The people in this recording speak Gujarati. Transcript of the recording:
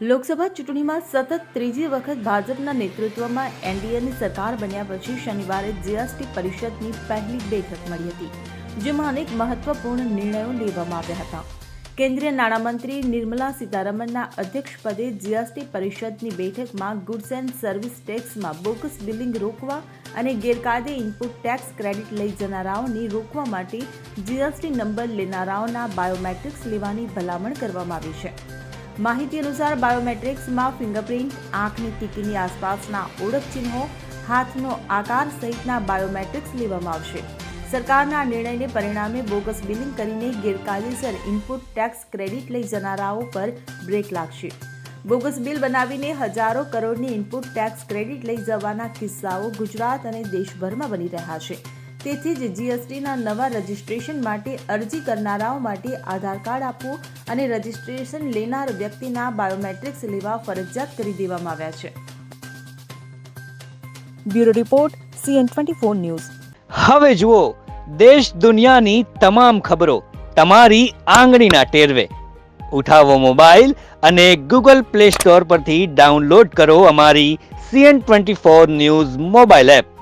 લોકસભા ચૂંટણીમાં સતત ત્રીજી વખત ભાજપના નેતૃત્વમાં એનડીએની સરકાર બન્યા પછી શનિવારે જીએસટી પરિષદની પહેલી બેઠક મળી હતી, જેમાં અનેક મહત્વપૂર્ણ નિર્ણયો લેવામાં આવ્યા હતા. કેન્દ્રીય નાણામંત્રી નિર્મલા સીતારમણના અધ્યક્ષપદે જીએસટી પરિષદની બેઠકમાં ગુડ્સ એન્ડ સર્વિસ ટેક્સમાં બોગસ બિલિંગ રોકવા અને ગેરકાયદે ઇનપુટ ટેક્સ ક્રેડિટ લઈ જનારાઓને રોકવા માટે જીએસટી નંબર લેનારાઓના બાયોમેટ્રિક્સ લેવાની ભલામણ કરવામાં આવી છે. માહિતી અનુસાર બાયોમેટ્રિક્સમાં ફિંગરપ્રિન્ટ, આંખની તીકીની આસપાસના ઓળખ ચિહ્નો, હાથનો આકાર સહિતના બાયોમેટ્રિક્સ લેવામાં આવશે. સરકારના નિર્ણયને પરિણામે બોગસ બિલિંગ કરીને ગેરકાયદેસર ઇનપુટ ટેક્સ ક્રેડિટ લઈ જનારાઓ પર બ્રેક લાગશે. બોગસ બિલ બનાવીને હજારો કરોડની ઇનપુટ ટેક્સ ક્રેડિટ લઈ જવાના કિસ્સાઓ ગુજરાત અને દેશભરમાં બની રહ્યા છે. તેથી જ જીએસટીના નવા રજિસ્ટ્રેશન માટે અરજી કરનારાઓ માટે આધાર કાર્ડ આપવું અને રજિસ્ટ્રેશન લેનાર વ્યક્તિના બાયોમેટ્રિક્સ લેવા ફરજિયાત કરી દેવામાં આવ્યા છે. Bureau report C N twenty four news. હવે જુઓ દેશ દુનિયાની તમામ ખબરો તમારી આંગળીના ટેરવે. ઉઠાવો મોબાઈલ અને ગૂગલ પ્લે સ્ટોર પરથી ડાઉનલોડ કરો અમારી CN twenty four news mobile app.